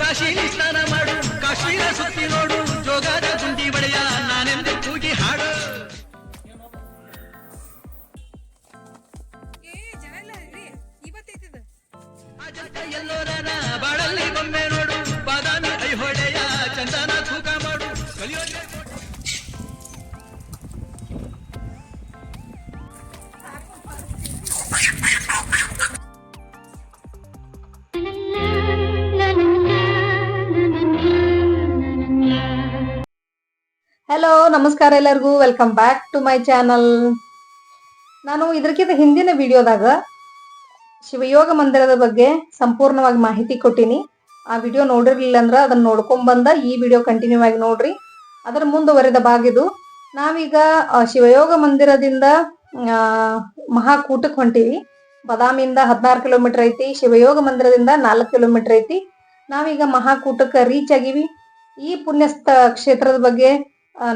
ಕಾಶಿಲಿ ಸ್ನಾನ ಮಾಡು ಕಾಶ್ಮೀರ ಸುತ್ತಿ ನೋಡು ಜೋಗದ ಗುಂಡಿ ಬಳೆಯ ನಾನೆಂದು ಕೂಗಿ ಹಾಡು. ಎಲ್ಲೋರನ ಬಾಳಲ್ಲಿ ಬೊಮ್ಮೆ ನೋಡು ಬಾದಾಮಿ ಐಹೊಳೆಯ ಚಂದನ ತೂಕ ಮಾಡು. ಕಲಿಯೋದೆ ಹಲೋ ನಮಸ್ಕಾರ ಎಲ್ಲರಿಗೂ. Welcome back to my channel ನಾನು ಇದಕ್ಕಿಂತ ಹಿಂದಿನ ವಿಡಿಯೋದಾಗ ಶಿವಯೋಗ ಮಂದಿರದ ಬಗ್ಗೆ ಸಂಪೂರ್ಣವಾಗಿ ಮಾಹಿತಿ ಕೊಟ್ಟಿನಿ. ಆ ವಿಡಿಯೋ ನೋಡಿರ್ಲಿಲ್ಲ ಅಂದ್ರೆ ಅದನ್ನ ನೋಡ್ಕೊಂಡ್ಬಂದ ಈ ವಿಡಿಯೋ ಕಂಟಿನ್ಯೂ ಆಗಿ ನೋಡ್ರಿ. ಅದರ ಮುಂದುವರೆದ ಬಾಗಿದು ನಾವೀಗ ಶಿವಯೋಗ ಮಂದಿರದಿಂದ ಮಹಾಕೂಟಕ್ಕೆ ಹೊಂಟಿವಿ. ಬದಾಮಿಯಿಂದ ಹದಿನಾರು ಕಿಲೋಮೀಟರ್ ಐತಿ, ಶಿವಯೋಗ ಮಂದಿರದಿಂದ ನಾಲ್ಕು ಕಿಲೋಮೀಟರ್ ಐತಿ. ನಾವೀಗ ಮಹಾಕೂಟಕ್ಕೆ ರೀಚ್ ಆಗಿವಿ. ಈ ಪುಣ್ಯಸ್ಥ ಕ್ಷೇತ್ರದ ಬಗ್ಗೆ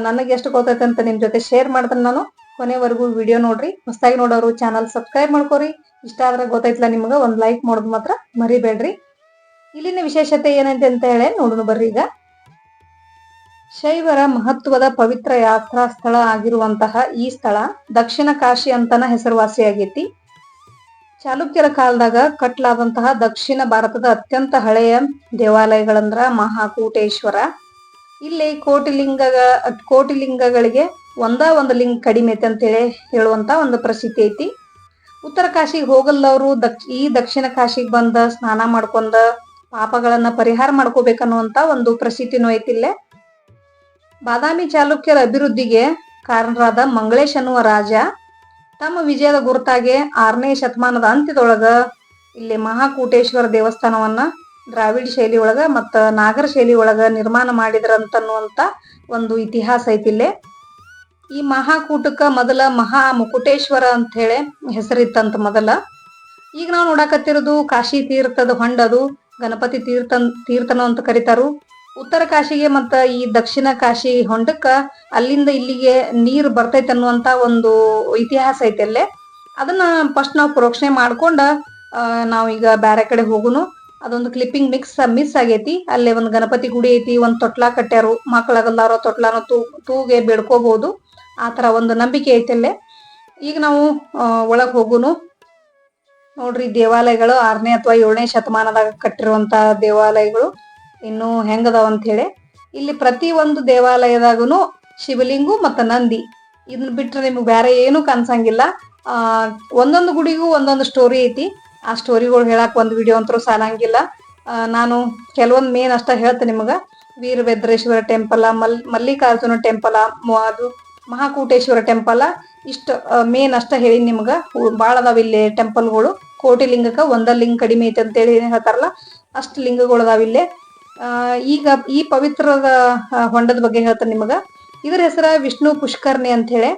ನನಗೆ ಎಷ್ಟು ಗೊತ್ತೈತೆ ಅಂತ ನಿಮ್ಮ ಜೊತೆ ಶೇರ್ ಮಾಡ್ತೇನೆ ನಾನು. ಕೊನೆವರೆಗೂ ವಿಡಿಯೋ ನೋಡ್ರಿ. ಹೊಸದಾಗಿ ನೋಡೋರು ಚಾನಲ್ ಸಬ್ಸ್ಕ್ರೈಬ್ ಮಾಡ್ಕೋರಿ. ಇಷ್ಟ ಆದ್ರೆ ಗೊತ್ತೈತ್ಲ ನಿಮ್ಗೆ, ಒಂದು ಲೈಕ್ ಮಾಡೋದು ಮಾತ್ರ ಮರಿಬೇಡ್ರಿ. ಇಲ್ಲಿನ ವಿಶೇಷತೆ ಏನೈತೆ ಅಂತ ಹೇಳಿ ನೋಡೋಣ ಬರ್ರಿ ಈಗ. ಶೈವರ ಮಹತ್ವದ ಪವಿತ್ರ ಯಾತ್ರಾ ಸ್ಥಳ ಆಗಿರುವಂತಹ ಈ ಸ್ಥಳ ದಕ್ಷಿಣ ಕಾಶಿ ಅಂತನ ಹೆಸರುವಾಸಿಯಾಗೈತಿ ಚಾಲುಕ್ಯರ ಕಾಲದಾಗ ಕಟ್ಲಾದಂತಹ ದಕ್ಷಿಣ ಭಾರತದ ಅತ್ಯಂತ ಹಳೆಯ ದೇವಾಲಯಗಳಂದ್ರ ಮಹಾಕೂಟೇಶ್ವರ ಇಲ್ಲಿ ಕೋಟಿಲಿಂಗ ಕೋಟಿಲಿಂಗಗಳಿಗೆ ಒಂದ ಒಂದು ಲಿಂಗ ಕಡಿಮೆ ಐತೆ ಅಂತೇಳಿ ಹೇಳುವಂತ ಒಂದು ಪ್ರಸಿದ್ಧಿ ಐತಿ. ಉತ್ತರ ಕಾಶಿಗೆ ಹೋಗಲ್ಲವರು, ದಕ್ಷ, ಈ ದಕ್ಷಿಣ ಕಾಶಿಗೆ ಬಂದ ಸ್ನಾನ ಮಾಡ್ಕೊಂಡ ಪಾಪಗಳನ್ನ ಪರಿಹಾರ ಮಾಡ್ಕೋಬೇಕನ್ನುವಂತ ಒಂದು ಪ್ರಸಿದ್ಧಿನೂ ಐತಿ ಇಲ್ಲೇ. ಬಾದಾಮಿ ಚಾಲುಕ್ಯರ ಅಭಿವೃದ್ಧಿಗೆ ಕಾರಣರಾದ ಮಂಗಳೇಶ್ ಅನ್ನುವ ರಾಜ ತಮ್ಮ ವಿಜಯದ ಗುರುತಾಗೆ ಆರನೇ ಶತಮಾನದ ಅಂತ್ಯದೊಳಗ ಇಲ್ಲಿ ಮಹಾಕೂಟೇಶ್ವರ ದೇವಸ್ಥಾನವನ್ನ ದ್ರಾವಿಡ ಶೈಲಿ ಒಳಗ ಮತ್ತ ನಾಗರ ಶೈಲಿ ಒಳಗ ನಿರ್ಮಾಣ ಮಾಡಿದ್ರಂತನ್ನುವಂತ ಒಂದು ಇತಿಹಾಸ ಐತಿ ಇಲ್ಲೇ. ಈ ಮಹಾಕೂಟಕ್ಕ ಮೊದಲ ಮಹಾ ಮುಕುಟೇಶ್ವರ ಅಂತ ಹೇಳಿ ಹೆಸರಿತ್ತಂತ ಮೊದಲ. ಈಗ ನಾವು ನೋಡಾಕತ್ತಿರೋದು ಕಾಶಿ ತೀರ್ಥದ ಹೊಂಡದು ಗಣಪತಿ ತೀರ್ಥ ತೀರ್ಥನ ಅಂತ ಕರೀತಾರು. ಉತ್ತರ ಕಾಶಿಗೆ ಮತ್ತ ಈ ದಕ್ಷಿಣ ಕಾಶಿ ಹೊಂಡಕ್ಕ ಅಲ್ಲಿಂದ ಇಲ್ಲಿಗೆ ನೀರು ಬರ್ತೈತೆ ಅನ್ನುವಂತ ಒಂದು ಇತಿಹಾಸ ಐತೆ ಅಲ್ಲೇ ಅದನ್ನ ಫಸ್ಟ್ ನಾವು ಪ್ರೋಕ್ಷಣೆ ಮಾಡ್ಕೊಂಡ ನಾವೀಗ ಬ್ಯಾರೆ ಕಡೆ ಹೋಗುನು. ಅದೊಂದು ಕ್ಲಿಪ್ಪಿಂಗ್ ಮಿಕ್ಸ್ ಮಿಸ್ ಆಗೈತಿ. ಅಲ್ಲೇ ಒಂದು ಗಣಪತಿ ಗುಡಿ ಐತಿ, ಒಂದ್ ತೊಟ್ಲ ಕಟ್ಟ್ಯಾರು ಮಕ್ಕಳಾಗಲ್ಲಾರೋ ತೊಟ್ಲಾನ ತೂ, ತೂಗೆ ಬೇಡ್ಕೋಬಹುದು ಆ ತರ ಒಂದು ನಂಬಿಕೆ ಐತಿ ಅಲ್ಲೇ. ಈಗ ನಾವು ಒಳಗೆ ಹೋಗುನು. ನೋಡ್ರಿ ದೇವಾಲಯಗಳು ಆರನೇ ಅಥವಾ ಏಳನೇ ಶತಮಾನದಾಗ ಕಟ್ಟಿರುವಂತ ದೇವಾಲಯಗಳು ಇನ್ನು ಹೆಂಗದಾವ ಅಂತ ಹೇಳಿ. ಇಲ್ಲಿ ಪ್ರತಿ ಒಂದು ದೇವಾಲಯದಾಗೂ ಶಿವಲಿಂಗು ಮತ್ತು ನಂದಿ. ಇದನ್ನ ಬಿಟ್ರೆ ನಿಮ್ಗೆ ಬೇರೆ ಏನು ಕನ್ಸಂಗಿಲ್ಲ ಒಂದೊಂದು ಗುಡಿಗೂ ಒಂದೊಂದು ಸ್ಟೋರಿ ಐತಿ. ಆ ಸ್ಟೋರಿಗಳು ಹೇಳಕ್ ಒಂದು ವಿಡಿಯೋ ಅಂತರೂ ಸಾಲಂಗಿಲ್ಲ. ನಾನು ಕೆಲವೊಂದು ಮೇನ್ ಅಷ್ಟ ಹೇಳ್ತೇನೆ ನಿಮಗ. ವೀರಭದ್ರೇಶ್ವರ ಟೆಂಪಲ ಮಲ್, ಮಲ್ಲಿಕಾರ್ಜುನ ಟೆಂಪಲ ಅದು ಮಹಾಕೂಟೇಶ್ವರ ಟೆಂಪಲ ಇಷ್ಟ ಮೇನ್ ಅಷ್ಟ ಹೇಳಿ ನಿಮ್ಗ. ಭಾಳ ಅದಾವ ಇಲ್ಲಿ ಟೆಂಪಲ್ಗಳು ಕೋಟಿ ಲಿಂಗಕ್ಕ ಒಂದ ಲಿಂಗ ಕಡಿಮೆ ಐತೆ ಅಂತೇಳಿ ಹೇಳಿ ಹೇಳ್ತಾರಲ್ಲ, ಅಷ್ಟು ಲಿಂಗಗಳು ಅದಾವ ಇಲ್ಲಿ. ಈಗ ಈ ಪವಿತ್ರದ ಹೊಂಡದ ಬಗ್ಗೆ ಹೇಳ್ತೇನೆ ನಿಮಗ. ಇದ್ರ ಹೆಸರ ವಿಷ್ಣು ಪುಷ್ಕರ್ಣಿ ಅಂತ ಹೇಳಿ.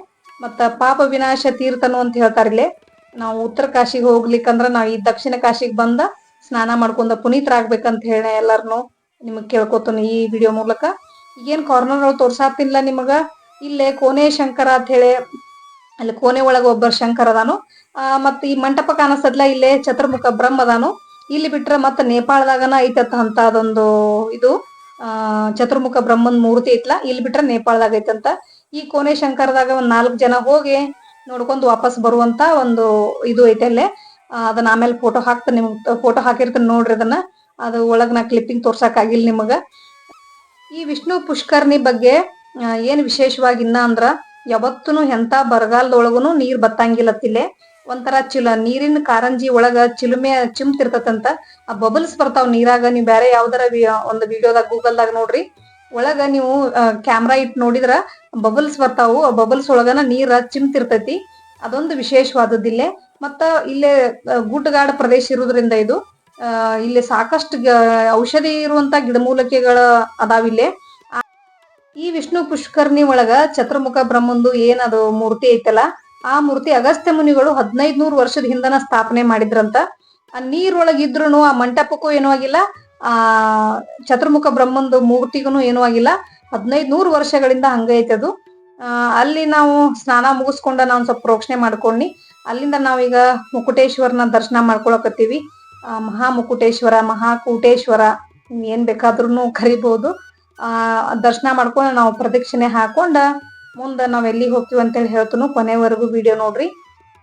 ಮತ್ತ ಪಾಪ ವಿನಾಶ ತೀರ್ಥನು ಅಂತ ಹೇಳ್ತಾರ ಇಲ್ಲಿ. ನಾವು ಉತ್ತರ ಕಾಶಿಗೆ ಹೋಗ್ಲಿಕ್ಕಂದ್ರ ನಾವ್ ಈ ದಕ್ಷಿಣ ಕಾಶಿಗೆ ಬಂದ ಸ್ನಾನ ಮಾಡ್ಕೊಂಡ ಪುನೀತರಾಗ್ಬೇಕಂತ ಹೇಳಿ ಎಲ್ಲಾರ್ನು ನಿಮಗ್ ಕೇಳ್ಕೊತಾನೆ ಈ ವಿಡಿಯೋ ಮೂಲಕ. ಈಗೇನ್ ಕಾರ್ನರ್ ಅವ್ರು ತೋರ್ಸಾತಿಲ್ಲ ನಿಮಗ. ಇಲ್ಲೇ ಕೋನೆ ಶಂಕರ ಅಂತ ಹೇಳಿ, ಅಲ್ಲಿ ಕೋನೆ ಒಳಗ ಒಬ್ಬ ಶಂಕರ ಅದಾನು. ಮತ್ತ ಈ ಮಂಟಪ ಕಾಣಿಸ್ತದ್ಲ, ಇಲ್ಲೇ ಚತುರ್ಮುಖ ಬ್ರಹ್ಮ ಅದಾನು. ಇಲ್ಲಿ ಬಿಟ್ರೆ ಮತ್ತ ನೇಪಾಳದಾಗನ ಐತತ್ತ ಅಂತ ಅದೊಂದು ಇದು. ಆ, ಚತುರ್ಮುಖ ಬ್ರಹ್ಮನ್ ಮೂರ್ತಿ ಐತ್ಲಾ, ಇಲ್ಲಿ ಬಿಟ್ರೆ ನೇಪಾಳದಾಗ ಐತಂತ. ಈ ಕೋನೆ ಶಂಕರದಾಗ ಒಂದ್ ನಾಲ್ಕು ಜನ ಹೋಗಿ ನೋಡ್ಕೊಂಡು ವಾಪಸ್ ಬರುವಂತ ಒಂದು ಇದು ಐತೆ ಅಲ್ಲೇ. ಅದನ್ನ ಆಮೇಲೆ ಫೋಟೋ ಹಾಕ್ತ ನಿಮ್ಗೆ. ಫೋಟೋ ಹಾಕಿರ್ತೀನಿ ನೋಡ್ರಿ ಅದನ್ನ. ಅದು ಒಳಗ್ ನಾ ಕ್ಲಿಪ್ಪಿಂಗ್ ತೋರ್ಸಕ್ ಆಗಿಲ್ಲ ನಿಮಗ. ಈ ವಿಷ್ಣು ಪುಷ್ಕರ್ಣಿ ಬಗ್ಗೆ ಏನು ವಿಶೇಷವಾಗಿ ಇನ್ನ ಅಂದ್ರ ಯಾವತ್ತೂ ಎಂತ ಬರಗಾಲದೊಳಗೂ ನೀರ್ ಬತ್ತಂಗಿಲ್ಲತ್ತಿಲ್ಲೇ ಒಂಥರ ಚಿಲ, ನೀರಿನ ಕಾರಂಜಿ ಒಳಗ ಚಿಲುಮೆ ಚಿಮ್ತಿರ್ತತಂತ. ಆ ಬಬಲ್ಸ್ ಬರ್ತಾವ್ ನೀರಾಗ. ನೀವು ಬೇರೆ ಯಾವ್ದಾರ ಒಂದು ವಿಡಿಯೋದಾಗ ಗೂಗಲ್ದಾಗ ನೋಡ್ರಿ. ಒಳಗ ನೀವು ಕ್ಯಾಮ್ರಾ ಇಟ್ ನೋಡಿದ್ರ ಬಬಲ್ಸ್ ಬರ್ತಾವು. ಬಬಲ್ಸ್ ಒಳಗನ ನೀರ ಚಿಮ್ತಿರ್ತೈತಿ. ಅದೊಂದು ವಿಶೇಷವಾದದ್ದಿಲ್ಲೇ. ಮತ್ತ ಇಲ್ಲೇ ಗುಡ್ಡಗಾಡ ಪ್ರದೇಶ ಇರೋದ್ರಿಂದ ಇದು ಇಲ್ಲಿ ಸಾಕಷ್ಟು ಔಷಧಿ ಇರುವಂತ ಗಿಡಮೂಲಿಕೆಗಳ ಅದಾವ ಇಲ್ಲಿ ಈ ವಿಷ್ಣು ಪುಷ್ಕರ್ಣಿ ಒಳಗ ಚತುರ್ಮುಖ ಬ್ರಹ್ಮಂದು ಏನದು ಮೂರ್ತಿ ಐತಲ್ಲ, ಆ ಮೂರ್ತಿ ಅಗಸ್ತ್ಯ ಮುನಿಗಳು ಹದಿನೈದ್ ನೂರು ವರ್ಷದ ಹಿಂದನ ಸ್ಥಾಪನೆ ಮಾಡಿದ್ರಂತ. ಆ ನೀರೊಳಗ ಇದ್ರುನು ಆ ಮಂಟಪಕ್ಕೂ ಏನೂ ಆಗಿಲ್ಲ ಆ, ಚತುರ್ಮುಖ ಬ್ರಹ್ಮಂದು ಮೂರ್ತಿಗೂ ಏನೂ ಆಗಿಲ್ಲ. ಹದಿನೈದು ನೂರು ವರ್ಷಗಳಿಂದ ಹಂಗ ಐತೆ ಅದು ಅಲ್ಲಿ ನಾವು ಸ್ನಾನ ಮುಗಿಸ್ಕೊಂಡ ನಾವು ಸ್ವಲ್ಪ ಪ್ರೋಕ್ಷಣೆ ಮಾಡ್ಕೊಂಡಿ ಅಲ್ಲಿಂದ ನಾವೀಗ ಮುಕುಟೇಶ್ವರನ ದರ್ಶನ ಮಾಡ್ಕೊಳಕತ್ತೀವಿ. ಮಹಾ ಮುಕುಟೇಶ್ವರ ಮಹಾಕೂಟೇಶ್ವರ ಏನ್ ಬೇಕಾದ್ರೂ ಕರಿಬಹುದು ಆ, ದರ್ಶನ ಮಾಡ್ಕೊಂಡು ನಾವು ಪ್ರದಕ್ಷಿಣೆ ಹಾಕೊಂಡ ಮುಂದೆ ನಾವ್ ಎಲ್ಲಿಗೆ ಹೋಗ್ತೀವಿ ಅಂತೇಳಿ ಹೇಳ್ತನು ಕೊನೆವರೆಗೂ ವಿಡಿಯೋ ನೋಡ್ರಿ.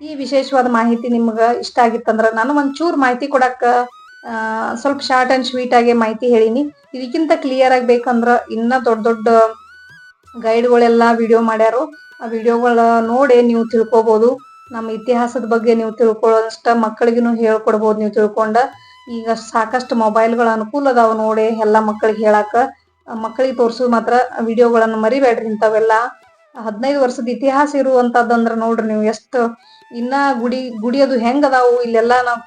ಈ ವಿಶೇಷವಾದ ಮಾಹಿತಿ ನಿಮ್ಗೆ ಇಷ್ಟ ಆಗಿತ್ತಂದ್ರ ನಾನು ಒಂಚೂರು ಮಾಹಿತಿ ಕೊಡಕ್ಕ ಸ್ವಲ್ಪ ಶಾರ್ಟ್ ಅಂಡ್ ಸ್ವೀಟ್ ಆಗಿ ಮಾಹಿತಿ ಹೇಳಿನಿ. ಇದಕ್ಕಿಂತ ಕ್ಲಿಯರ್ ಆಗಿ ಬೇಕಂದ್ರ ಇನ್ನ ದೊಡ್ಡ ದೊಡ್ಡ ಗೈಡ್ಗಳೆಲ್ಲ ವಿಡಿಯೋ ಮಾಡ್ಯಾರು. ಆ ವಿಡಿಯೋಗಳ ನೋಡಿ ನೀವು ತಿಳ್ಕೊಬೋದು. ನಮ್ಮ ಇತಿಹಾಸದ ಬಗ್ಗೆ ನೀವು ತಿಳ್ಕೊಳ್ಳೋಷ್ಟ ಮಕ್ಕಳಿಗೂ ಹೇಳ್ಕೊಡ್ಬೋದು ನೀವು ತಿಳ್ಕೊಂಡ. ಈಗ ಸಾಕಷ್ಟು ಮೊಬೈಲ್ಗಳ ಅನುಕೂಲ ಅದಾವ ನೋಡಿ, ಎಲ್ಲ ಮಕ್ಕಳಿಗೆ ಹೇಳಾಕ. ಮಕ್ಕಳಿಗೆ ತೋರಿಸೋದು ಮಾತ್ರ ವಿಡಿಯೋಗಳನ್ನು ಮರಿಬೇಡ್ರಿ ಇಂಥವೆಲ್ಲ. ಹದಿನೈದು ವರ್ಷದ ಇತಿಹಾಸ ಇರುವಂತದಂದ್ರ ನೋಡ್ರಿ ನೀವು ಎಷ್ಟು ಇನ್ನ ಗುಡಿ ಗುಡಿ ಅದು ಹೆಂಗ್ ಅದಾವು? ಇಲ್ಲೆಲ್ಲ ನಾವು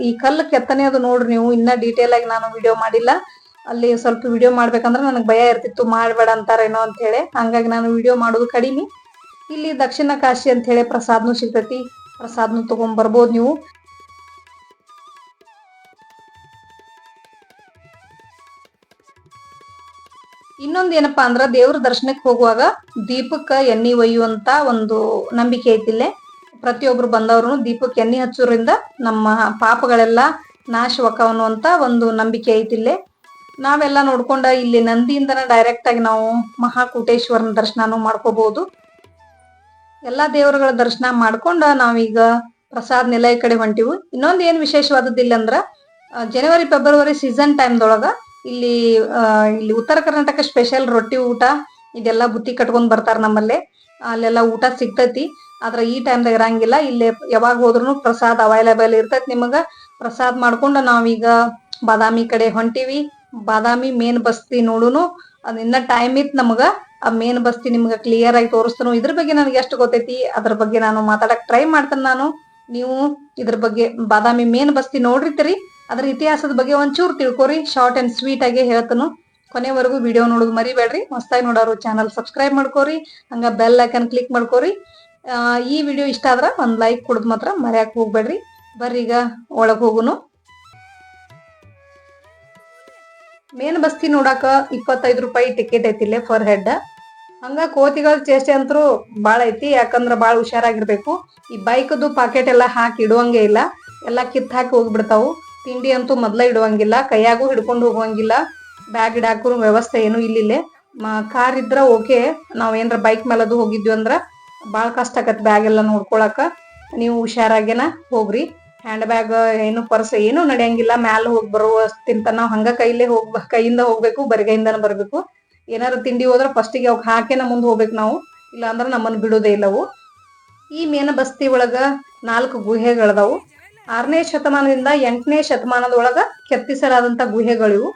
ಈ ಕಲ್ಲು ಕೆತ್ತನೆ ಅದು ನೋಡ್ರಿ ನೀವು. ಇನ್ನ ಡೀಟೇಲ್ ಆಗಿ ನಾನು ವಿಡಿಯೋ ಮಾಡಿಲ್ಲ. ಅಲ್ಲಿ ಸ್ವಲ್ಪ ವಿಡಿಯೋ ಮಾಡ್ಬೇಕಂದ್ರೆ ನನಗೆ ಭಯ ಇರ್ತಿತ್ತು. ಮಾಡ್ಬೇಡ ಅಂತಾರೇನೋ ಅಂತ ಹೇಳಿ ಹಂಗಾಗಿ ನಾನು ವಿಡಿಯೋ ಮಾಡೋದು ಕಡಿಮೆ. ಇಲ್ಲಿ ದಕ್ಷಿಣ ಕಾಶಿ ಅಂತ ಹೇಳಿ ಪ್ರಸಾದ್ನು ಸಿಗ್ತೈತಿ. ಪ್ರಸಾದ್ನು ತಗೊಂಡ್ ಬರ್ಬೋದು ನೀವು. ಇನ್ನೊಂದ್ ಏನಪ್ಪಾ ಅಂದ್ರ ದೇವ್ರ ದರ್ಶನಕ್ಕೆ ಹೋಗುವಾಗ ದೀಪಕ್ಕ ಎಣ್ಣಿ ಒಯ್ಯುವಂತ ಒಂದು ನಂಬಿಕೆ ಐತಿಲ್ಲೇ ಪ್ರತಿಯೊಬ್ರು ಬಂದವ್ರು ದೀಪಕ್ಕೆ ಎಣ್ಣೆ ಹಚ್ಚೋದ್ರಿಂದ ನಮ್ಮ ಪಾಪಗಳೆಲ್ಲ ನಾಶವಕ್ಕ ಅನ್ನುವಂತ ಒಂದು ನಂಬಿಕೆ ಐತಿಲ್ಲೇ ನಾವೆಲ್ಲ ನೋಡ್ಕೊಂಡ ಇಲ್ಲಿ ನಂದಿಯಿಂದನ ಡೈರೆಕ್ಟ್ ಆಗಿ ನಾವು ಮಹಾಕೂಟೇಶ್ವರನ ದರ್ಶನನೂ ಮಾಡ್ಕೋಬಹುದು ಎಲ್ಲಾ ದೇವರುಗಳ ದರ್ಶನ ಮಾಡ್ಕೊಂಡ ನಾವೀಗ ಪ್ರಸಾದ್ ನಿಲಯ ಕಡೆ ಹೊಂಟಿವು. ಇನ್ನೊಂದು ಏನ್ ವಿಶೇಷವಾದದ್ದಿಲ್ಲ ಅಂದ್ರ ಜನವರಿ ಫೆಬ್ರವರಿ ಸೀಸನ್ ಟೈಮ್ದೊಳಗ ಇಲ್ಲಿ ಇಲ್ಲಿ ಉತ್ತರ ಕರ್ನಾಟಕ ಸ್ಪೆಷಲ್ ರೊಟ್ಟಿ ಊಟ, ಇದೆಲ್ಲ ಬುತ್ತಿ ಕಟ್ಕೊಂಡ್ ಬರ್ತಾರ ನಮ್ಮಲ್ಲೇ. ಅಲ್ಲೆಲ್ಲ ಊಟ ಸಿಗ್ತೈತಿ. ಆದ್ರ ಈ ಟೈಮ್ದಾಗ ಇರಂಗಿಲ್ಲ. ಇಲ್ಲಿ ಯಾವಾಗ ಹೋದ್ರು ಪ್ರಸಾದ್ ಅವೈಲೇಬಲ್ ಇರ್ತೈತಿ ನಿಮಗ. ಪ್ರಸಾದ್ ಮಾಡ್ಕೊಂಡು ನಾವೀಗ ಬಾದಾಮಿ ಕಡೆ ಹೊಂಟಿವಿ. ಬಾದಾಮಿ ಮೇನ್ ಬಸ್ತಿ ನೋಡುನು. ಅದ್ ಇನ್ನ ಟೈಮ್ ಇತ್ತು ನಮಗ. ಆ ಮೇನ್ ಬಸ್ತಿ ನಿಮ್ಗೆ ಕ್ಲಿಯರ್ ಆಗಿ ತೋರಿಸ್ತಾನು. ಇದ್ರ ಬಗ್ಗೆ ನನಗೆ ಎಷ್ಟು ಗೊತ್ತೈತಿ? ಅದ್ರ ಬಗ್ಗೆ ನಾನು ಮಾತಾಡಕ್ ಟ್ರೈ ಮಾಡ್ತೇನೆ ನಾನು. ನೀವು ಇದ್ರ ಬಗ್ಗೆ ಬಾದಾಮಿ ಮೇನ್ ಬಸ್ತಿ ನೋಡಿರ್ತೀರಿ. ಅದ್ರ ಇತಿಹಾಸದ ಬಗ್ಗೆ ಒಂಚೂರು ತಿಳ್ಕೊರಿ. ಶಾರ್ಟ್ ಅಂಡ್ ಸ್ವೀಟ್ ಆಗಿ ಹೇಳ್ತನು. ಕೊನೆವರೆಗೂ ವಿಡಿಯೋ ನೋಡೋದು ಮರಿಬೇಡ್ರಿ. ಮಸ್ತಾಗಿ ನೋಡೋರು ಚಾನಲ್ ಸಬ್ಸ್ಕ್ರೈಬ್ ಮಾಡ್ಕೋರಿ. ಹಂಗ ಬೆಲ್ ಐಕನ್ ಕ್ಲಿಕ್ ಮಾಡ್ಕೋರಿ. ಈ ವಿಡಿಯೋ ಇಷ್ಟ ಆದ್ರೆ ಒಂದ್ ಲೈಕ್ ಕೊಡೋದು ಮಾತ್ರ ಮರ್ಯಾಕ್ ಹೋಗ್ಬೇಡ್ರಿ. ಬರ್ರಿ ಈಗ ಒಳಗ್ ಹೋಗುನು. ಮೇನ್ ಬಸ್ತಿ ನೋಡಾಕ ಇಪ್ಪತ್ತೈದು ರೂಪಾಯಿ ಟಿಕೆಟ್ ಐತಿ ಇಲ್ಲೇ ಫರ್ ಹೆಡ್ ಹಂಗ ಕೋತಿಗಳ ಚೇಷ್ಟೆ ಅಂತರೂ ಬಾಳ ಐತಿ, ಯಾಕಂದ್ರ ಬಾಳ ಹುಷಾರಾಗಿರ್ಬೇಕು. ಈ ಬೈಕ್ದು ಪಾಕೆಟ್ ಎಲ್ಲ ಹಾಕಿ ಇಡುವಂಗೆ ಇಲ್ಲ, ಎಲ್ಲ ಕಿತ್ ಹಾಕಿ ಹೋಗ್ಬಿಡ್ತಾವು. ತಿಂಡಿ ಅಂತೂ ಮೊದ್ಲ ಇಡುವಂಗಿಲ್ಲ, ಕೈಯಾಗೂ ಹಿಡ್ಕೊಂಡು ಹೋಗುವಂಗಿಲ್ಲ. ಬ್ಯಾಗ್ ಇಡಾಕು ವ್ಯವಸ್ಥೆ ಏನು ಇಲ್ಲಿಲ್ಲೇ. ಕಾರ್ ಇದ್ರ ಓಕೆ ನಾವ್ ಏನ್ರ ಬೈಕ್ ಮೇಲದು ಹೋಗಿದ್ವಿ ಅಂದ್ರ ಬಾಳ ಕಷ್ಟ ಆಗತ್ತೆ ಬ್ಯಾಗ್ ಎಲ್ಲ ನೋಡ್ಕೊಳಕ. ನೀವು ಹುಷಾರಾಗೇನ ಹೋಗ್ರಿ. ಹ್ಯಾಂಡ್ ಬ್ಯಾಗ್ ಏನು ಪರ್ಸ್ ಏನು ನಡೆಯಂಗಿಲ್ಲ. ಮ್ಯಾಲ ಹೋಗಿ ಬರುವ ತಿಂತ ನಾವ್ ಹಂಗ ಕೈಲೇ ಹೋಗ್ ಕೈಯಿಂದ ಹೋಗ್ಬೇಕು, ಬರಿಗೈಯಿಂದನ ಬರ್ಬೇಕು. ಏನಾರ ತಿಂಡಿ ಹೋದ್ರ ಫಸ್ಟಿಗೆ ಅವ್ ಹಾಕೇನ ಮುಂದೆ ಹೋಗ್ಬೇಕು ನಾವು. ಇಲ್ಲ ಅಂದ್ರ ನಮ್ಮನ್ನ ಬಿಡೋದೇ ಇಲ್ಲವು ಈ ಮೇನ ಬಸ್ತಿ ಒಳಗ ನಾಲ್ಕು ಗುಹೆಗಳದಾವು. ಆರನೇ ಶತಮಾನದಿಂದ ಎಂಟನೇ ಶತಮಾನದೊಳಗ ಕೆತ್ತಿಸಲಾದಂತ ಗುಹೆಗಳಿವು.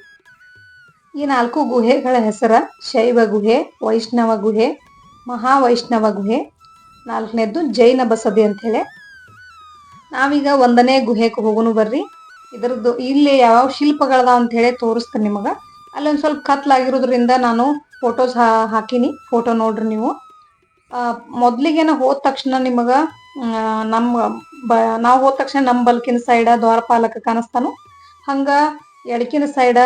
ಈ ನಾಲ್ಕು ಗುಹೆಗಳ ಹೆಸರ ಶೈವ ಗುಹೆ, ವೈಷ್ಣವ ಗುಹೆ, ಮಹಾವೈಷ್ಣವ ಗುಹೆ ನಾಲ್ಕನೇದ್ದು ಜೈನ ಬಸದಿ ಅಂತ ಹೇಳಿ. ನಾವೀಗ ಒಂದನೇ ಗುಹೆಗೆ ಹೋಗೋನು ಬರ್ರಿ. ಇದರದ್ದು ಇಲ್ಲಿ ಯಾವ ಶಿಲ್ಪಗಳದಾವ ಅಂತ ಹೇಳಿ ತೋರಿಸ್ತೇನೆ ನಿಮಗ. ಅಲ್ಲೊಂದು ಸ್ವಲ್ಪ ಕತ್ಲಾಗಿರೋದ್ರಿಂದ ನಾನು ಫೋಟೋಸ್ ಹಾಕಿನಿ. ಫೋಟೋ ನೋಡ್ರಿ ನೀವು. ಆ, ಮೊದ್ಲಿಗೆನ ಹೋದ ತಕ್ಷಣ ನಿಮಗೆ ನಮ್ಮ ಬ ನಾವು ಹೋದ ತಕ್ಷಣ ನಮ್ಮ ಬಲ್ಕಿನ ಸೈಡ ದ್ವಾರಪಾಲಕ ಕಾಣಿಸ್ತಾನು. ಹಂಗ ಎಡಕಿನ ಸೈಡ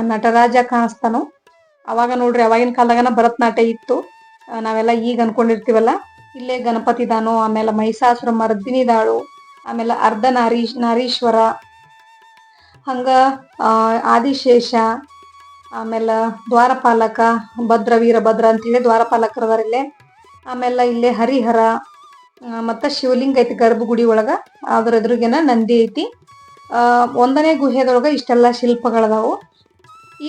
ನಟರಾಜ ಕಾಣಿಸ್ತಾನು. ಅವಾಗ ನೋಡ್ರಿ ಅವಾಗಿನ ಕಾಲದಾಗನ ಭರತನಾಟ್ಯ ಇತ್ತು. ನಾವೆಲ್ಲ ಈಗ ಅನ್ಕೊಂಡಿರ್ತೀವಲ್ಲ. ಇಲ್ಲೇ ಗಣಪತಿ ದಾನು, ಆಮೇಲೆ ಮಹಿಷಾಸುರ ಮರ್ದಿನಿ ದಾಳು, ಆಮೇಲೆ ಅರ್ಧ ನಾರೀ, ನಾರೀಶ್ವರ, ಹಂಗ ಆದಿಶೇಷ, ಆಮೇಲೆ ದ್ವಾರಪಾಲಕ ಭದ್ರ ವೀರಭದ್ರ ಅಂತೇಳಿ ದ್ವಾರಪಾಲಕರದಾರ ಇಲ್ಲೇ ಆಮೇಲೆ ಇಲ್ಲೇ ಹರಿಹರ ಮತ್ತು ಶಿವಲಿಂಗ ಐತಿ ಗರ್ಭಗುಡಿ ಒಳಗ ಅದ್ರ ಎದುರಿಗೆನ ನಂದಿ ಐತಿ. ಒಂದನೇ ಗುಹೆದೊಳಗ ಇಷ್ಟೆಲ್ಲ ಶಿಲ್ಪಗಳದಾವು.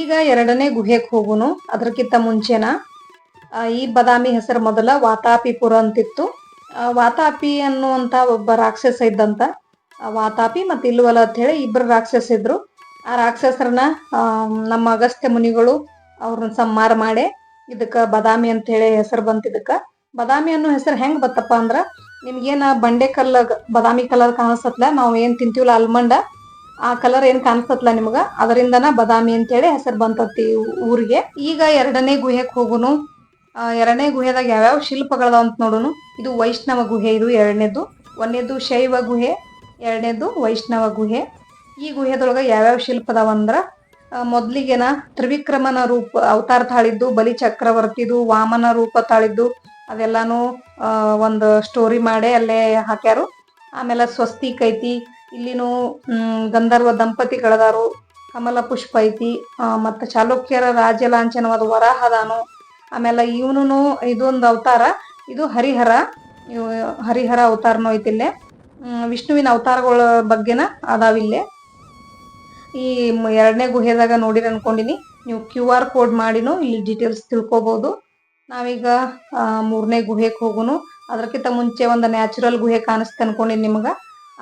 ಈಗ ಎರಡನೇ ಗುಹೆಗೆ ಹೋಗುನು. ಅದಕ್ಕಿಂತ ಮುಂಚೆನ ಈ ಬದಾಮಿ ಹೆಸರು ಮೊದಲ ವಾತಾಪಿಪುರ ಅಂತಿತ್ತು. ವಾತಾಪಿ ಅನ್ನುವಂತ ಒಬ್ಬ ರಾಕ್ಷಸ ಇದ್ದಂತ. ವಾತಾಪಿ ಮತ್ತೆ ಇಲ್ವಲ ಅಂತ ಹೇಳಿ ಇಬ್ಬರು ರಾಕ್ಷಸ ಇದ್ರು. ಆ ರಾಕ್ಷಸರನ್ನ ನಮ್ಮ ಅಗಸ್ತ್ಯ ಮುನಿಗಳು ಅವ್ರನ್ನ ಸಂಹಾರ ಮಾಡಿ ಇದಕ್ಕೆ ಬದಾಮಿ ಅಂತ ಹೇಳಿ ಹೆಸರು ಬಂತ ಇದಕ್ಕೆ. ಬದಾಮಿ ಅನ್ನೋ ಹೆಸರು ಹೆಂಗ್ ಬತ್ತಪ್ಪ ಅಂದ್ರ, ನಿಮ್ಗೇನ ಬಂಡೆ ಕಲ್ಲ, ಬದಾಮಿ ಕಲರ್ ಕಾಣಿಸತ್ಲ, ನಾವು ಏನ್ ತಿಂತೀವಲ್ಲ ಅಲ್ಮಂಡ, ಆ ಕಲರ್ ಏನ್ ಕಾಣಿಸ್ತತ್ಲ ನಿಮ್ಗ, ಅದರಿಂದನ ಬದಾಮಿ ಅಂತೇಳಿ ಹೆಸರು ಬಂತತಿ ಊರಿಗೆ. ಈಗ ಎರಡನೇ ಗುಹೆಗೆ ಹೋಗುನು. ಎರಡನೇ ಗುಹೆದಾಗ ಯಾವ್ಯಾವ ಶಿಲ್ಪಗಳದಾವ ಅಂತ ನೋಡೋಣ ಇದು ವೈಷ್ಣವ ಗುಹೆ, ಇದು ಎರಡನೇದು ಒಂದನೇದು ಶೈವ ಗುಹೆ ಎರಡನೇದು ವೈಷ್ಣವ ಗುಹೆ. ಈ ಗುಹೆದೊಳಗ ಯಾವ್ಯಾವ ಶಿಲ್ಪ ಅದಾವ ಅಂದ್ರ ಮೊದ್ಲಿಗೆನ ತ್ರಿವಿಕ್ರಮನ ರೂಪ, ಅವತಾರ ತಾಳಿದ್ದು, ಬಲಿ ಚಕ್ರವರ್ತಿದು, ವಾಮನ ರೂಪ ತಾಳಿದ್ದು, ಅದೆಲ್ಲಾನು ಒಂದು ಸ್ಟೋರಿ ಮಾಡಿ ಅಲ್ಲೇ ಹಾಕ್ಯಾರು. ಆಮೇಲೆ ಸ್ವಸ್ತಿಕ್ ಐತಿ ಇಲ್ಲಿನೂ ಗಂಧರ್ವ ದಂಪತಿಗಳದಾರು, ಕಮಲ ಪುಷ್ಪ ಐತಿ ಮತ್ತು ಚಾಲುಕ್ಯರ ರಾಜ್ಯ ಲಾಂಛನವಾದ ವರಾಹದಾನು ಆಮೇಲೆ ಇವನು ಇದೊಂದು ಅವತಾರ, ಇದು ಹರಿಹರ. ಇವು ಹರಿಹರ ಅವತಾರನೂ ಐತಿ ಇಲ್ಲೇ. ವಿಷ್ಣುವಿನ ಅವತಾರಗಳ ಬಗ್ಗೆನ ಅದಾವಿಲ್ಲೇ ಈ ಎರಡನೇ ಗುಹೆದಾಗ ನೋಡಿರಿ ಅನ್ಕೊಂಡಿನಿ. ನೀವು ಕ್ಯೂ ಆರ್ ಕೋಡ್ ಮಾಡಿನೂ ಇಲ್ಲಿ ಡೀಟೇಲ್ಸ್ ತಿಳ್ಕೊಬೋದು. ನಾವೀಗ ಮೂರನೇ ಗುಹೆಗೆ ಹೋಗುನು. ಅದಕ್ಕಿಂತ ಮುಂಚೆ ಒಂದು ನ್ಯಾಚುರಲ್ ಗುಹೆ ಕಾಣಿಸ್ತೆ ಅನ್ಕೊಂಡಿನಿ ನಿಮ್ಗೆ.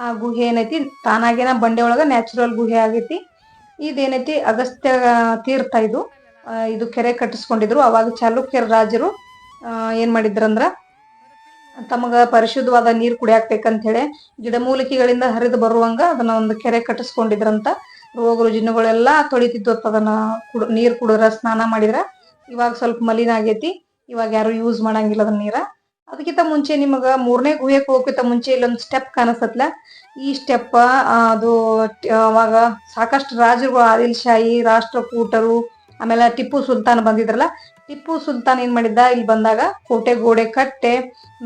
ಆ ಗುಹೆ ಏನೈತಿ? ತಾನಾಗೇನ ಬಂಡೆ ಒಳಗೆ ನ್ಯಾಚುರಲ್ ಗುಹೆ ಆಗೈತಿ. ಇದೇನೈತಿ? ಅಗಸ್ತ್ಯ, ತೀರ್ಥ ಇದು. ಇದು ಕೆರೆ ಕಟ್ಟಿಸ್ಕೊಂಡಿದ್ರು. ಅವಾಗ ಚಾಲುಕ್ಯರ ರಾಜರು ಏನು ಮಾಡಿದ್ರಂದ್ರ, ತಮಗ ಪರಿಶುದ್ಧವಾದ ನೀರು ಕುಡಿಯಾಕ್ಬೇಕಂತ ಹೇಳಿ ಗಿಡಮೂಲಿಕೆಗಳಿಂದ ಹರಿದು ಬರುವಂಗ ಅದನ್ನ ಒಂದು ಕೆರೆ ಕಟ್ಟಿಸ್ಕೊಂಡಿದ್ರಂತ. ರೋಗ ರುಜಿನಗಳೆಲ್ಲ ತೊಳಿತಿದ್ವು ಅದನ್ನ ಕುಡ್, ನೀರ್ ಕುಡಿದ್ರ, ಸ್ನಾನ ಮಾಡಿದ್ರ. ಇವಾಗ ಸ್ವಲ್ಪ ಮಲಿನ ಆಗೈತಿ. ಇವಾಗ ಯಾರು ಯೂಸ್ ಮಾಡಂಗಿಲ್ಲ ಅದನ್ನ ನೀರ. ಅದಕ್ಕಿಂತ ಮುಂಚೆ ನಿಮಗ ಮೂರನೇ ಗುಹೆಗೆ ಹೋಗೋಕ್ಕಿಂತ ಮುಂಚೆ ಇಲ್ಲೊಂದು ಸ್ಟೆಪ್ ಕಾಣಿಸ್ತತ್ಲ ಈ ಸ್ಟೆಪ್ ಅದು, ಅವಾಗ ಸಾಕಷ್ಟು ರಾಜರುಗಳು ಆದಿಲ್ ಶಾಹಿ ರಾಷ್ಟ್ರಕೂಟರು ಆಮೇಲೆ ಟಿಪ್ಪು ಸುಲ್ತಾನ್ ಬಂದಿದ್ರಲ್ಲ, ಟಿಪ್ಪು ಸುಲ್ತಾನ್ ಏನ್ ಮಾಡಿದ್ದ? ಇಲ್ಲಿ ಬಂದಾಗ ಕೋಟೆ ಗೋಡೆ ಕಟ್ಟೆ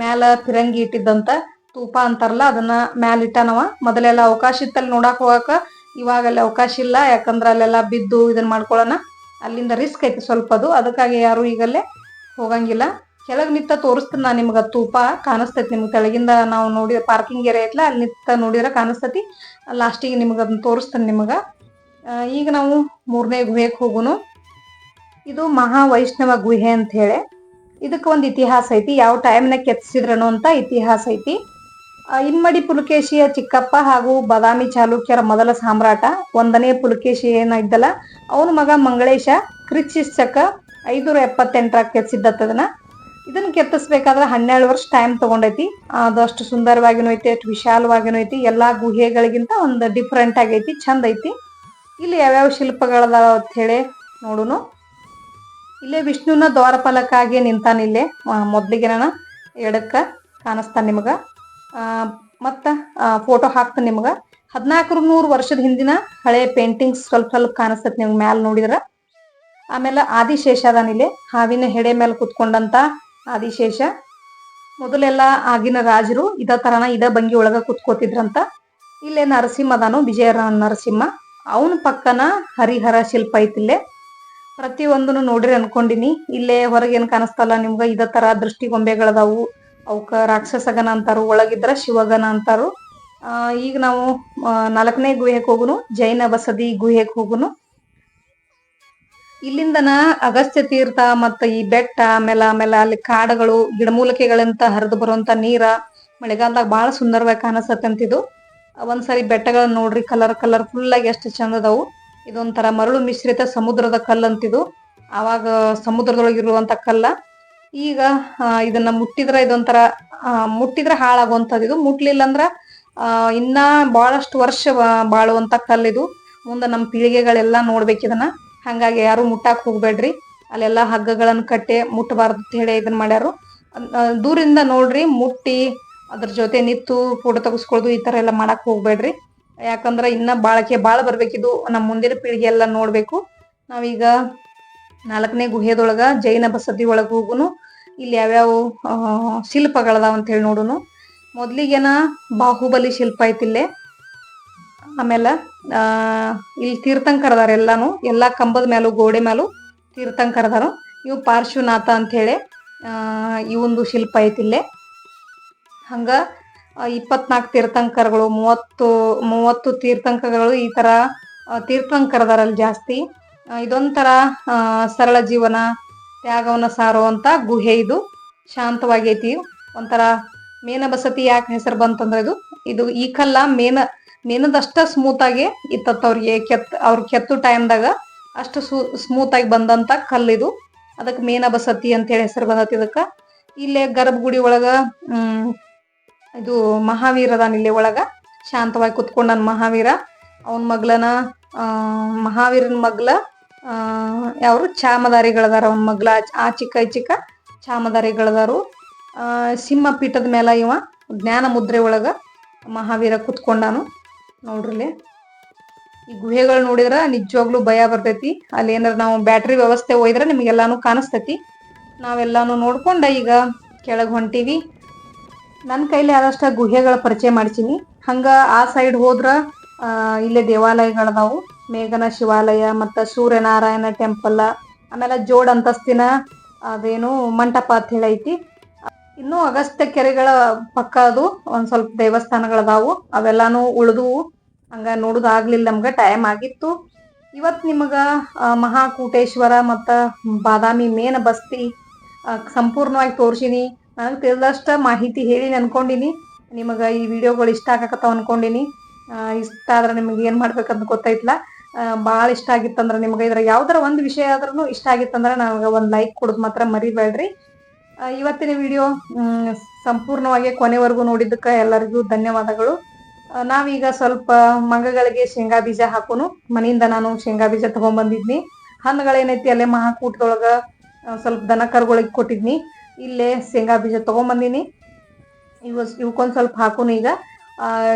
ಮ್ಯಾಲ ಫಿರಂಗಿ ಇಟ್ಟಿದ್ದಂತ ತೂಪ ಅಂತಾರಲ್ಲ, ಅದನ್ನ ಮ್ಯಾಲ ಇಟ್ಟಾನವ. ಮೊದಲೆಲ್ಲ ಅವಕಾಶ ಇತ್ತಲ್ಲಿ ನೋಡಾಕ್ ಹೋಗಾಕ ಇವಾಗ ಅಲ್ಲಿ ಅವಕಾಶ ಇಲ್ಲ. ಯಾಕಂದ್ರ ಅಲ್ಲೆಲ್ಲ ಬಿದ್ದು ಇದನ್ನ ಮಾಡ್ಕೊಳ್ಳೋಣ ಅಲ್ಲಿಂದ ರಿಸ್ಕ್ ಐತಿ ಸ್ವಲ್ಪ ಅದು. ಅದಕ್ಕಾಗಿ ಯಾರು ಈಗಲ್ಲೇ ಹೋಗಂಗಿಲ್ಲ. ಕೆಳಗ್ ನಿತ್ತ ತೋರಿಸ್ತೀನಿ ನಾ ನಿಮ್ಗೆ ತೂಪ ಕಾಣಿಸ್ತೈತಿ ನಿಮ್ಗೆ. ಕೆಳಗಿಂದ ನಾವು ನೋಡಿ ಪಾರ್ಕಿಂಗ್ ಏರಿಯಾ ಐತ್ಲ, ಅಲ್ಲಿ ನಿತ್ತ ನೋಡಿದ್ರೆ ಕಾಣಿಸ್ತೈತಿ. ಲಾಸ್ಟಿಗೆ ನಿಮ್ಗೆ ಅದನ್ನ ತೋರಿಸ್ತೀನಿ ನಿಮಗೆ. ಈಗ ನಾವು ಮೂರನೇ ಗುಹೆಗೆ ಹೋಗುನು. ಇದು ಮಹಾವೈಷ್ಣವ ಗುಹೆ ಅಂತ ಹೇಳಿ. ಇದಕ್ಕೆ ಒಂದು ಇತಿಹಾಸ ಐತಿ. ಯಾವ ಟೈಮ್ನಾಗ ಕೆತ್ತಿಸಿದ್ರನು ಅಂತ ಇತಿಹಾಸ ಐತಿ. ಇಮ್ಮಡಿ ಪುಲಕೇಶಿಯ ಚಿಕ್ಕಪ್ಪ ಹಾಗೂ ಬದಾಮಿ ಚಾಲುಕ್ಯರ ಮೊದಲ ಸಾಮ್ರಾಟ ಒಂದನೇ ಪುಲಕೇಶಿ ಏನ ಇದ್ದಲ್ಲ, ಅವನ ಮಗ ಮಂಗಳೇಶ ಕ್ರಿಚಿಸ್ತಕ ಐದುನೂರ ಎಪ್ಪತ್ತೆಂಟರಾಗ ಕೆತ್ತಿಸಿದ್ದತ್ತದನ್ನ ಇದನ್ನ ಕೆತ್ತಿಸ್ಬೇಕಾದ್ರೆ ಹನ್ನೆರಡು ವರ್ಷ ಟೈಮ್ ತಗೊಂಡೈತಿ. ಅದಷ್ಟು ಸುಂದರವಾಗಿನೂ ಐತಿ, ಅಷ್ಟು ವಿಶಾಲವಾಗಿನೂ ಐತಿ. ಎಲ್ಲಾ ಗುಹೆಗಳಿಗಿಂತ ಒಂದು ಡಿಫ್ರೆಂಟ್ ಆಗೈತಿ, ಚಂದ ಐತಿ. ಇಲ್ಲಿ ಯಾವ್ಯಾವ ಶಿಲ್ಪಗಳದಾವ ಅಂತ ಹೇಳಿ ನೋಡುನು. ಇಲ್ಲೇ ವಿಷ್ಣುನ ದ್ವಾರಪಾಲಕ್ಕಾಗಿ ನಿಂತಾನ ಇಲ್ಲೇ ನಾನು ಎಡಕ್ಕ ಕಾಣಿಸ್ತಾನ ನಿಮಗ. ಮತ್ತ ಫೋಟೋ ಹಾಕ್ತಾನೆ ನಿಮಗ. ಹದಿನಾಲ್ಕು ನೂರು ವರ್ಷದ ಹಿಂದಿನ ಹಳೆ ಪೇಂಟಿಂಗ್ಸ್ ಸ್ವಲ್ಪ ಸ್ವಲ್ಪ ಕಾಣಿಸ್ತೈತಿ ನಿಮ್ಗೆ ಮ್ಯಾಲ ನೋಡಿದ್ರ. ಆಮೇಲೆ ಆದಿಶೇಷ ಅದಾನ ಇಲ್ಲಿ, ಹಾವಿನ ಹೆಡೆ ಮೇಲೆ ಕುತ್ಕೊಂಡಂತ ಆದಿಶೇಷ. ಮೊದಲೆಲ್ಲ ಆಗಿನ ರಾಜರು ಇದ ತರನ ಇದ ಬಂಗಿ ಒಳಗ ಕುತ್ಕೋತಿದ್ರಂತ. ಇಲ್ಲೇ ನರಸಿಂಹ ಅದಾನು ವಿಜಯ ನರಸಿಂಹ ಅವನ ಪಕ್ಕನ ಹರಿಹರ ಶಿಲ್ಪ ಐತಿ ಇಲ್ಲೇ. ಪ್ರತಿಯೊಂದನ್ನು ನೋಡ್ರಿ ಅನ್ಕೊಂಡಿನಿ. ಇಲ್ಲೇ ಹೊರಗೆ ಏನ್ ಕಾಣಿಸ್ತಲ್ಲ ನಿಮ್ಗ. ಇದ ತರ ದೃಷ್ಟಿಗೊಂಬೆಗಳದಾವು. ಅವಕ್ಕ ರಾಕ್ಷಸಗನ ಅಂತಾರು ಒಳಗಿದ್ರ ಶಿವಗನ ಅಂತಾರು. ಆ, ಈಗ ನಾವು ನಾಲ್ಕನೇ ಗುಹೆಗೆ ಹೋಗುನು ಜೈನ ಬಸದಿ ಗುಹೆಗೆ ಹೋಗುನು. ಇಲ್ಲಿಂದನ ಅಗಸ್ತ್ಯ ತೀರ್ಥ ಮತ್ತ ಈ ಬೆಟ್ಟ ಆಮೇಲೆ ಆಮೇಲೆ ಅಲ್ಲಿ ಕಾಡುಗಳು ಗಿಡಮೂಲಿಕೆಗಳಂತ ಹರಿದು ಬರುವಂತ ನೀರ ಮಳೆಗಾಲದಾಗ ಬಹಳ ಸುಂದರವಾಗಿ ಕಾಣಿಸತ್ತಂತಿದು. ಒಂದ್ಸರಿ ಬೆಟ್ಟಗಳನ್ನ ನೋಡ್ರಿ ಕಲರ್ ಕಲರ್ ಫುಲ್ ಆಗಿ ಎಷ್ಟು ಚಂದ ಅದಾವು ಇದೊಂಥರ ಮರಳು ಮಿಶ್ರಿತ ಸಮುದ್ರದ ಕಲ್ಲಂತಿದು. ಆವಾಗ ಸಮುದ್ರದೊಳಗಿರುವಂತ ಕಲ್ಲ. ಈಗ ಇದನ್ನ ಮುಟ್ಟಿದ್ರ ಇದೊಂಥರ ಮುಟ್ಟಿದ್ರೆ ಹಾಳಾಗುವಂಥದ್ದು ಇದು. ಮುಟ್ಲಿಲ್ಲ ಅಂದ್ರ ಇನ್ನ ಬಹಳಷ್ಟು ವರ್ಷ ಬಾಳುವಂತ ಕಲ್ಲಿದು. ಮುಂದೆ ನಮ್ಮ ಪೀಳಿಗೆಗಳೆಲ್ಲ ನೋಡ್ಬೇಕು ಇದನ್ನ. ಹಂಗಾಗಿ ಯಾರು ಮುಟ್ಟಾಕ್ ಹೋಗ್ಬೇಡ್ರಿ. ಅಲ್ಲೆಲ್ಲ ಹಗ್ಗಗಳನ್ನ ಕಟ್ಟಿ ಮುಟ್ಟಬಾರ್ದು ಅಂತ ಹೇಳಿ ಇದನ್ನ ಮಾಡ್ಯಾರು. ದೂರಿಂದ ನೋಡ್ರಿ, ಮುಟ್ಟಿ, ಅದ್ರ ಜೊತೆ ನಿತ್ತು ಫೋಟೋ ತೆಗೆಸ್ಕೊಳ್ಳೋದು ಈ ತರ ಎಲ್ಲ ಮಾಡಕ್ ಹೋಗ್ಬೇಡ್ರಿ. ಯಾಕಂದ್ರ ಇನ್ನ ಬಾಳಕೆ ಬಾಳ ಬರ್ಬೇಕಿದು ನಮ್ಮ ಮುಂದಿನ ಪೀಳಿಗೆ ಎಲ್ಲ ನೋಡ್ಬೇಕು. ನಾವೀಗ ನಾಲ್ಕನೇ ಗುಹೆದೊಳಗ ಜೈನ ಬಸದಿ ಒಳಗ ಹೋಗುನು. ಇಲ್ಲಿ ಯಾವ್ಯಾವ ಶಿಲ್ಪಗಳದಾವ ಅಂತ ಹೇಳಿ ನೋಡುನು. ಮೊದ್ಲಿಗೆನ ಬಾಹುಬಲಿ ಶಿಲ್ಪ ಐತಿ ಇಲ್ಲೇ. ಆಮೇಲೆ, ಆ, ಇಲ್ಲಿ ತೀರ್ಥಂಕರದಾರ ಎಲ್ಲಾನು, ಎಲ್ಲಾ ಕಂಬದ ಮೇಲೂ ಗೋಡೆ ಮೇಲೂ ತೀರ್ಥಂಕರದಾರು. ಇವು ಪಾರ್ಶ್ವನಾಥ ಅಂತ ಹೇಳಿ, ಆ ಒಂದು ಶಿಲ್ಪ ಐತಿ ಇಲ್ಲೇ. ಹಂಗ ಇಪ್ಪತ್ನಾಲ್ಕು ತೀರ್ಥಂಕರಗಳು, ಮೂವತ್ತು ಮೂವತ್ತು ತೀರ್ಥಂಕರಗಳು ಈ ತರ ತೀರ್ಥಂಕರದಾರಲ್ಲಿ ಜಾಸ್ತಿ. ಇದೊಂಥರ ಸರಳ ಜೀವನ, ತ್ಯಾಗವನ್ನು ಸಾರುವಂತ ಗುಹೆ ಇದು. ಶಾಂತವಾಗೈತಿ ಒಂಥರ ಮೇನ ಬಸತಿ ಯಾಕೆ ಹೆಸರು ಬಂತಂದ್ರೆ ಇದು ಇದು ಈ ಕಲ್ಲ ಮೇನ, ಮೇನದಷ್ಟ ಸ್ಮೂತ್ ಆಗಿ ಇತ್ತತ್ತ ಅವ್ರಿಗೆ ಕೆತ್, ಅವ್ರ ಕೆತ್ತು ಟೈಮ್ದಾಗ ಅಷ್ಟು ಸ್ಮೂತ್ ಆಗಿ ಬಂದಂತ ಕಲ್ಲಿದು ಅದಕ್ಕೆ ಮೇನ ಬಸತಿ ಅಂತ ಹೇಳಿ ಹೆಸರು ಬಂದತಿ ಇದಕ್ಕೆ. ಇಲ್ಲೇ ಗರ್ಭಗುಡಿ ಒಳಗ ಇದು ಮಹಾವೀರ ಅದಾನ ಇಲ್ಲೇ ಒಳಗ ಶಾಂತವಾಗಿ ಕುತ್ಕೊಂಡನ್ ಮಹಾವೀರ. ಅವನ ಮಗ್ಲನ ಮಹಾವೀರನ ಮಗ್ಲ ಯಾವ್ರು? ಚಾಮದಾರಿಗಳದಾರ ಅವನ ಮಗ್ಲ ಆ ಚಿಕ್ಕ, ಈ ಚಿಕ್ಕ ಚಾಮದಾರಿಗಳದಾರು. ಸಿಂಹ ಪೀಠದ ಮೇಲ ಇವ ಜ್ಞಾನ ಮುದ್ರೆ ಒಳಗ ಮಹಾವೀರ ಕುತ್ಕೊಂಡಾನು. ನೋಡ್ರಿಲಿ ಈ ಗುಹೆಗಳು ನೋಡಿದ್ರ ನಿಜವಾಗ್ಲೂ ಭಯ ಬರ್ತೈತಿ. ಅಲ್ಲಿ ಏನಾರ ನಾವು ಬ್ಯಾಟ್ರಿ ವ್ಯವಸ್ಥೆ ಹೋಯ್ದ್ರೆ ನಿಮ್ಗೆಲ್ಲಾನು ಕಾಣಿಸ್ತೈತಿ. ನಾವೆಲ್ಲಾನು ನೋಡ್ಕೊಂಡ ಈಗ ಕೆಳಗೆ ಹೊಂಟೀವಿ. ನನ್ನ ಕೈಲಿ ಆದಷ್ಟ ಗುಹೆಗಳ ಪರಿಚಯ ಮಾಡ್ಸೀನಿ. ಹಂಗ ಆ ಸೈಡ್ ಹೋದ್ರ ಇಲ್ಲೇ ದೇವಾಲಯಗಳದಾವು. ಮೇಘನ ಶಿವಾಲಯ, ಮತ್ತು ಸೂರ್ಯನಾರಾಯಣ ಟೆಂಪಲ್ ಆಮೇಲೆ ಜೋಡ್ ಅಂತಸ್ತಿನ, ಅದೇನು ಮಂಟಪ ಅಂತ ಹೇಳೈತಿ ಇನ್ನು ಅಗಸ್ತ್ಯ ಕೆರೆಗಳ ಪಕ್ಕ ಅದು, ಒಂದ್ ಸ್ವಲ್ಪ ದೇವಸ್ಥಾನಗಳದಾವು. ಅವೆಲ್ಲಾನು ಉಳಿದು ಹಂಗ ನೋಡುದಾಗ್ಲಿಲ್ಲ ನಮ್ಗೆ ಟೈಮ್ ಆಗಿತ್ತು. ಇವತ್ ನಿಮಗ ಮಹಾಕೂಟೇಶ್ವರ ಮತ್ತ ಬಾದಾಮಿ ಮೇನ್ ಬಸ್ತಿ ಸಂಪೂರ್ಣವಾಗಿ ತೋರ್ಸಿನಿ. ನನಗೆ ತಿಳಿದಷ್ಟು ಮಾಹಿತಿ ಹೇಳಿ ಅನ್ಕೊಂಡಿನಿ. ನಿಮಗೆ ಈ ವಿಡಿಯೋಗಳು ಇಷ್ಟ ಆಗಕತ್ತವ ಅನ್ಕೊಂಡಿನಿ. ಇಷ್ಟ ಆದ್ರೆ ನಿಮಗೆ ಏನು ಮಾಡ್ಬೇಕಂತ ಗೊತ್ತೈತಿಲ್ಲ ಭಾಳ ಇಷ್ಟ ಆಗಿತ್ತಂದ್ರೆ ನಿಮ್ಗೆ ಇದ್ರ ಯಾವ್ದಾರ ಒಂದು ವಿಷಯ ಆದ್ರೂ ಇಷ್ಟ ಆಗಿತ್ತಂದ್ರೆ ನನಗೆ ಒಂದು ಲೈಕ್ ಕೊಡೋದು ಮಾತ್ರ ಮರಿಬೇಡ್ರಿ. ಇವತ್ತಿನ ವಿಡಿಯೋ ಸಂಪೂರ್ಣವಾಗಿ ಕೊನೆವರೆಗೂ ನೋಡಿದ್ದಕ್ಕೆ ಎಲ್ಲರಿಗೂ ಧನ್ಯವಾದಗಳು. ನಾವೀಗ ಸ್ವಲ್ಪ ಮಗಗಳಿಗೆ ಶೇಂಗಾ ಬೀಜ ಹಾಕೋನು. ಮನೆಯಿಂದ ನಾನು ಶೇಂಗಾ ಬೀಜ ತಗೊಂಡ್ಬಂದಿದ್ನಿ ಹಣ್ಣುಗಳೇನೈತಿ ಅಲ್ಲೇ ಮಹಾಕೂಟದೊಳಗ ಸ್ವಲ್ಪ ದನ ಕರುಗಳಿಗೆ ಕೊಟ್ಟಿದ್ನಿ. ಇಲ್ಲೇ ಶೇಂಗಾ ಬೀಜ ತಗೊಂಬಂದಿನಿ. ಇವ ಇವಕ್ಕೊಂದ್ ಸ್ವಲ್ಪ ಹಾಕೋನು ಈಗ.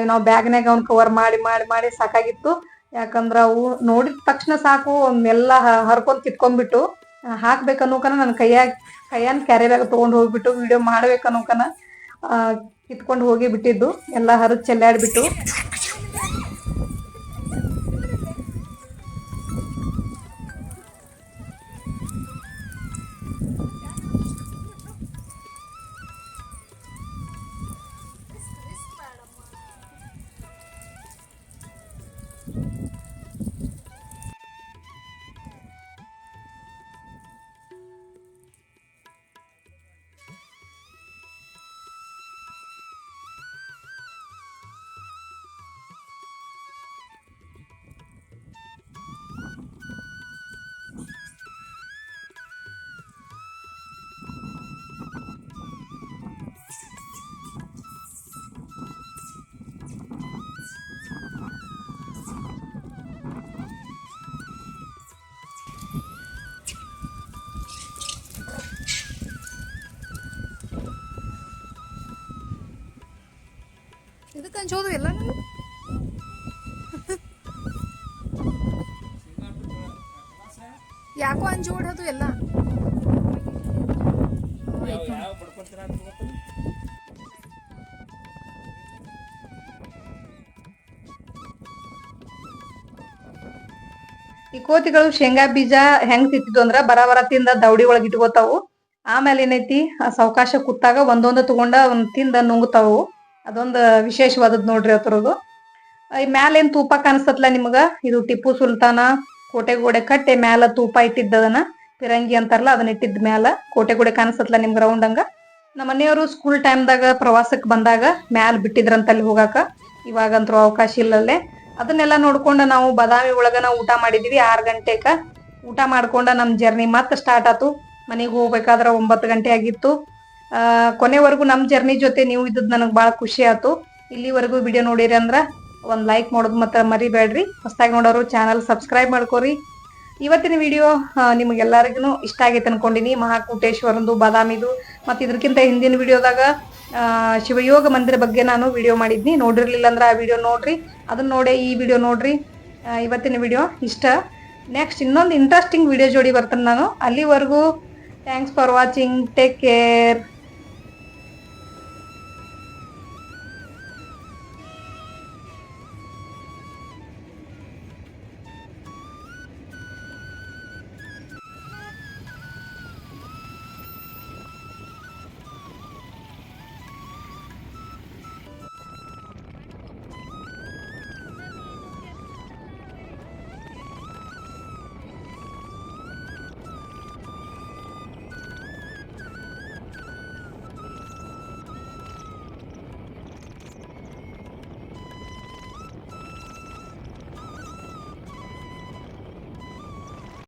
ನಾವು ಬ್ಯಾಗ್ನಾಗ ಅವ್ನ ಕವರ್ ಮಾಡಿ ಮಾಡಿ ಮಾಡಿ ಸಾಕಾಗಿತ್ತು. ಯಾಕಂದ್ರ ಅವು ನೋಡಿದ ತಕ್ಷಣ ಸಾಕು ಅವನ್ನೆಲ್ಲ ಹರ್ಕೊಂಡ್ ಕಿತ್ಕೊಂಡ್ಬಿಟ್ಟು ಹಾಕ್ಬೇಕು ಹಾಕ್ಬೇಕನ್ನೋಕನ ನನ್ನ ಕೈಯಾಗ ಕೈಯನ್ ಕ್ಯಾರಿ ಬ್ಯಾಗ್ ತಗೊಂಡ್ ಹೋಗ್ಬಿಟ್ಟು ವಿಡಿಯೋ ಮಾಡ್ಬೇಕನ್ನೋಕನ ಆ, ಕಿತ್ಕೊಂಡು ಹೋಗಿ ಬಿಟ್ಟಿದ್ದು. ಎಲ್ಲ ಹರಿದ್ ಚೆಲ್ಲಾಡ್ಬಿಟ್ಟು. ಅನ್ಸೋದು ಎಲ್ಲ ಯಾಕೋ ಅಂಜೋಡೋದು ಎಲ್ಲ? ಈ ಕೋತಿಗಳು ಶೇಂಗಾ ಬೀಜ ಹೆಂಗ್ ತಿಂತಿದ್ವು ಅಂದ್ರ ಬರ ತಿಂದ ದೌಡಿ ಒಳಗ್ ಇಟ್ಕೋತಾವು. ಆಮೇಲೆ ಏನೈತಿ, ಆ ಸಾವಕಾಶ ಕುತ್ತಾಗ ಒಂದೊಂದ ತಗೊಂಡ ಒಂದ್ ತಿಂದ ನುಂಗ್ತಾವು. ಅದೊಂದ್ ವಿಶೇಷವಾದದ್ ನೋಡ್ರಿ ಅದ್ರದ್ದು. ಈ ಮ್ಯಾಲ ಏನ್ ತೂಪ ಕಾಣಿಸ್ತತ್ಲ ನಿಮಗ? ಇದು ಟಿಪ್ಪು ಸುಲ್ತಾನ ಕೋಟೆ ಗೋಡೆ ಕಟ್ಟೆ ಮ್ಯಾಲ ತೂಪ ಇಟ್ಟಿದ್ದದನ್ನ ಪಿರಂಗಿ ಅಂತಾರಲ್ಲ, ಅದನ್ನ ಇಟ್ಟಿದ್ ಮ್ಯಾಲ ಕೋಟೆಗೋಡೆ ಕಾಣಿಸ್ತತ್ಲ ಗ್ರೌಂಡ್ ರೌಂಡ್ ಹಂಗ? ನಮ್ಮ ಮನೆಯವರು ಸ್ಕೂಲ್ ಟೈಮ್ದಾಗ ಪ್ರವಾಸಕ್ಕೆ ಬಂದಾಗ ಮ್ಯಾಲ ಬಿಟ್ಟಿದ್ರಂತ ಅಲ್ಲಿ ಹೋಗಾಕ. ಇವಾಗಂತೂ ಅವಕಾಶ ಇಲ್ಲಲ್ಲೇ. ಅದನ್ನೆಲ್ಲ ನೋಡ್ಕೊಂಡ ನಾವು ಬದಾಮಿ ಒಳಗ ನಾವು ಊಟ ಮಾಡಿದ್ವಿ. ಆರ್ ಗಂಟೆಕ ಊಟ ಮಾಡ್ಕೊಂಡ ನಮ್ ಜರ್ನಿ ಮತ್ತೆ ಸ್ಟಾರ್ಟ್ ಆತು. ಮನೆಗೆ ಹೋಗ್ಬೇಕಾದ್ರ ಒಂಬತ್ತು ಗಂಟೆ ಆಗಿತ್ತು. ಕೊನೆವರೆಗೂ ನಮ್ಮ ಜರ್ನಿ ಜೊತೆ ನೀವು ಇದ್ದದ್ ನನಗೆ ಭಾಳ ಖುಷಿ ಆಯ್ತು. ಇಲ್ಲಿವರೆಗೂ ವಿಡಿಯೋ ನೋಡಿರಿ ಅಂದ್ರೆ ಒಂದು ಲೈಕ್ ಮಾಡೋದು ಮತ್ತೆ ಮರಿಬೇಡ್ರಿ. ಹೊಸದಾಗಿ ನೋಡೋರು ಚಾನಲ್ ಸಬ್ಸ್ಕ್ರೈಬ್ ಮಾಡ್ಕೋರಿ. ಇವತ್ತಿನ ವಿಡಿಯೋ ನಿಮಗೆಲ್ಲರಿಗೂ ಇಷ್ಟ ಆಗೈತೆ ಅನ್ಕೊಂಡಿನಿ. ಮಹಾಕೂಟೇಶ್ವರಂದು, ಬಾದಾಮಿದು, ಮತ್ತು ಇದಕ್ಕಿಂತ ಹಿಂದಿನ ವಿಡಿಯೋದಾಗ ಶಿವಯೋಗ ಮಂದಿರ ಬಗ್ಗೆ ನಾನು ವಿಡಿಯೋ ಮಾಡಿದ್ನಿ. ನೋಡಿರ್ಲಿಲ್ಲ ಅಂದ್ರೆ ಆ ವಿಡಿಯೋ ನೋಡ್ರಿ. ಅದನ್ನ ನೋಡಿ ಈ ವಿಡಿಯೋ ನೋಡ್ರಿ. ಇವತ್ತಿನ ವಿಡಿಯೋ ಇಷ್ಟ. ನೆಕ್ಸ್ಟ್ ಇನ್ನೊಂದು ಇಂಟ್ರೆಸ್ಟಿಂಗ್ ವಿಡಿಯೋ ಜೋಡಿ ಬರ್ತೇನೆ ನಾನು. ಅಲ್ಲಿವರೆಗೂ thanks for watching take care